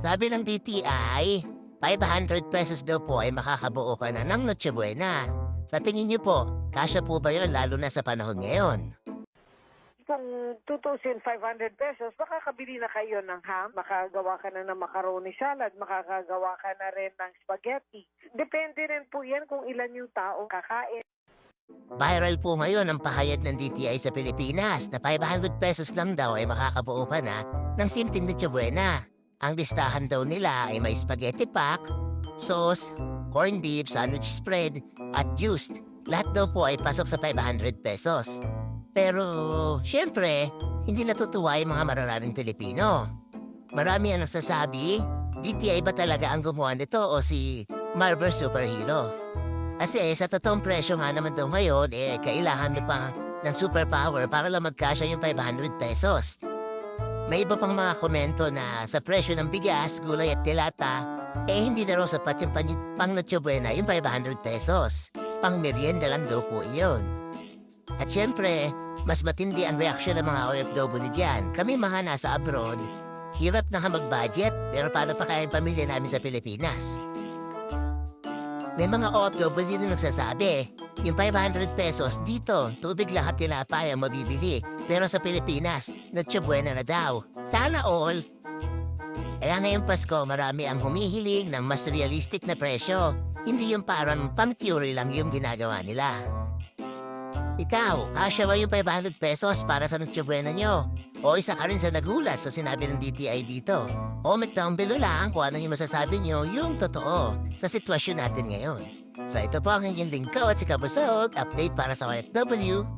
Sabi ng DTI, 500 pesos daw po ay makakabuo ka na ng Noche Buena. Sa tingin niyo po, kasya po ba yun lalo na sa panahon ngayon? Kung 2,500 pesos, makakabili na kayo ng ham, makagawa ka na ng macaroni salad, makakagawa ka na rin ng spaghetti. Depende rin po yan kung ilan yung tao kakain. Viral po ngayon ang pahayag ng DTI sa Pilipinas na 500 pesos lang daw ay makakabuo ka na ng simpleng Noche Buena. Ang listahan daw nila ay may spaghetti pack, sauce, corned beef, sandwich spread, at juiced. Lahat daw po ay pasok sa 500 pesos. Pero, syempre, hindi natutuwa yung mga mararaming Pilipino. Marami ang nagsasabi, DTI ba talaga ang gumawa nito o si Marvel Superhero? Kasi sa totoong presyo nga naman daw ngayon, eh, kailangan mo pa ng superpower para lang magkasya yung 500 pesos. May iba pang mga komento na sa presyo ng bigas, gulay at tilata, eh hindi na raw sapat yung pan- pang Noche Buena yung 500 pesos. Pang merienda lang daw po iyon. At syempre, mas matindi ang reaksyon ng mga OFW dyan. Kami mga nasa abroad, hirap na mag-budget, pero paano pa kaya yung pamilya namin sa Pilipinas? May mga OFW na nagsasabi, yung 500 pesos dito, tubig lahat tinapay ang mabibili. Pero sa Pilipinas, Noche Buena na daw. Sana all. Kaya ngayong Pasko, marami ang humihiling ng mas realistic na presyo. Hindi yung parang pang-theory lang yung ginagawa nila. Ikaw, kasya ba yung 500 pesos para sa Noche Buena nyo? O isa ka rin sa nagulat sa sinabi ng DTI dito? Down below lang kung ano yung masasabi nyo yung totoo sa sitwasyon natin ngayon. So ito po ang inyong lingkaw at si Kabusog, update para sa OFW.